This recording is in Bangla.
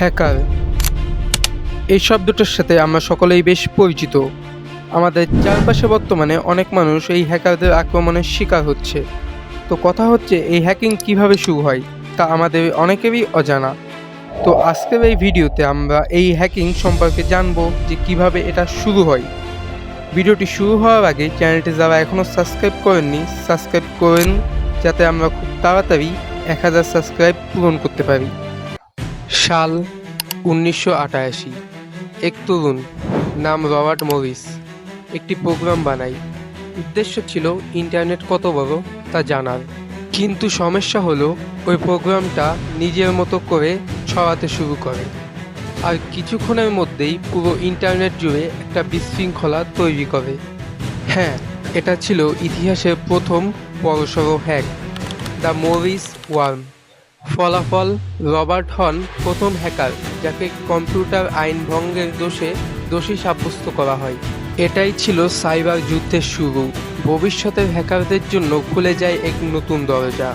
হ্যাকার। এই শব্দটার সাথে আমরা সকলেই বেশ পরিচিত। আমাদের চারপাশে বর্তমানে অনেক মানুষ এই হ্যাকারদের আক্রমণের শিকার হচ্ছে। তো কথা হচ্ছে, এই হ্যাকিং কীভাবে শুরু হয়, তা আমাদের অনেকেরই অজানা। তো আজকের এই ভিডিওতে আমরা এই হ্যাকিং সম্পর্কে জানব যে কীভাবে এটা শুরু হয়। ভিডিওটি শুরু হওয়ার আগে চ্যানেলটি যারা এখনও সাবস্ক্রাইব করেননি, সাবস্ক্রাইব করেন, যাতে আমরা খুব তাড়াতাড়ি এক হাজার সাবস্ক্রাইব পূরণ করতে পারি। সাল উনিশশো আটাশি। এক তরুণ নাম রবার্ট মরিস। একটি প্রোগ্রাম বানাই উদ্দেশ্য ছিল ইন্টারনেট কত বড় তা জানার। কিন্তু সমস্যা হলো, ওই প্রোগ্রামটা নিজের মতো করে ছড়াতে শুরু করে। আর কিছুক্ষণের মধ্যেই পুরো ইন্টারনেট জুড়ে একটা বিশৃঙ্খলা তৈরি করে। হ্যাঁ এটা ছিল ইতিহাসের প্রথম বড়সড় হ্যাক দ্য মরিস ওয়ার্ম। ফলাফল রবার্ট হন প্রথম হ্যাকার, যাকে কম্পিউটার আইন ভঙ্গের দোষে দোষী সাব্যস্ত করা হয়। এটাই ছিল সাইবার যুদ্ধের শুরু। ভবিষ্যতের হ্যাকারদের জন্য খুলে যায় এক নতুন দরজা।